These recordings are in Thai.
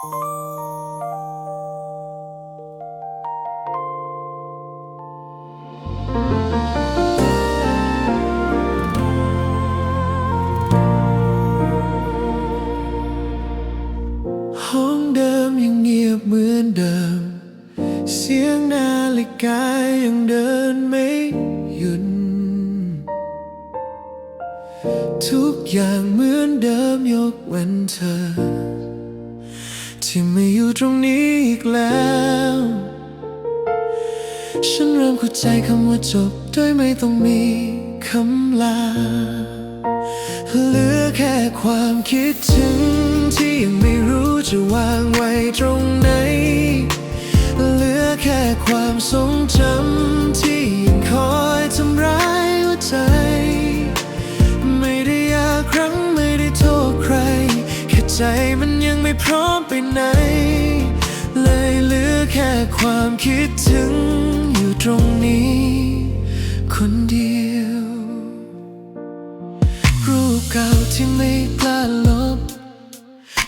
ห้องเดิมยังเงียบเหมือนเดิม เสียงนาฬิกายังเดินไม่หยุด ทุกอย่างเหมือนเดิมยกเว้นเธอ ที่ไม่อยู่ตรงนี้อีกแล้ว ฉันเริ่มเข้าใจคำว่าจบโดยไม่ต้องมีคำลา เหลือแค่ความคิดถึงที่ยังไม่รู้จะวางไว้ตรง ใจมันยังไม่พร้อมไปไหน เลยเหลือแค่ความคิดถึงอยู่ตรงนี้ คนเดียว รูปเก่าที่ไม่กล้าลบ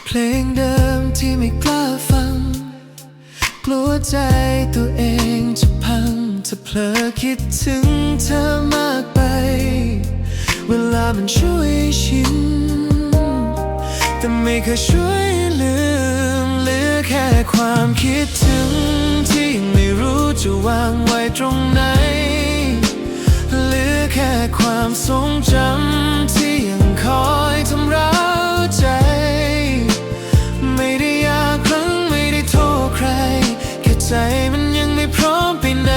เพลงเดิมที่ไม่กล้าฟัง กลัวใจตัวเองจะพังจะเผลอคิดถึงเธอมากไป เวลามันช่วยชิน แต่ไม่เคยช่วยลืมเหลือแค่ความคิดถึง ที่ยังไม่รู้จะวางไว้ตรงไหนเหลือแค่ความทรงจำที่ยังคอยทำร้าวใจ ไม่ได้อยากครั้งไม่ได้โทษใคร แค่ใจมันยังไม่พร้อมไปไหน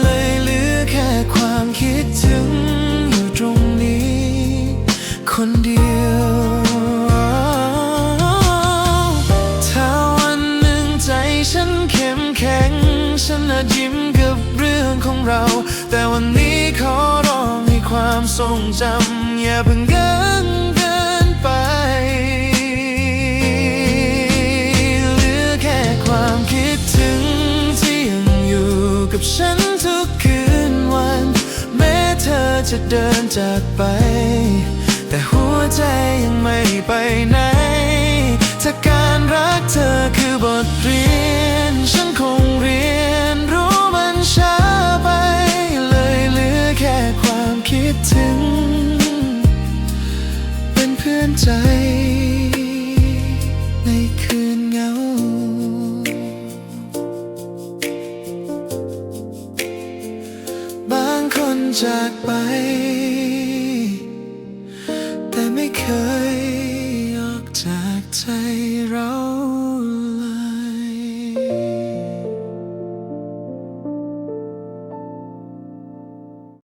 เลยเหลือแค่ความคิดถึงอยู่ตรงนี้ คนเดียว เข้มแข็ง ฉันอาจยิ้มกับเรื่องของเรา แต่วันนี้ขอร้องให้ความทรงจำอย่าเพิ่งเกินเกินไป เหลือแค่ความคิดถึงที่ยังอยู่กับฉันทุกคืนวัน แม้เธอจะเดินจากไป แต่หัวใจยังไม่ไปไหน คิดถึง เป็นเพื่อนใจ ในคืนเหงา บางคนจากไป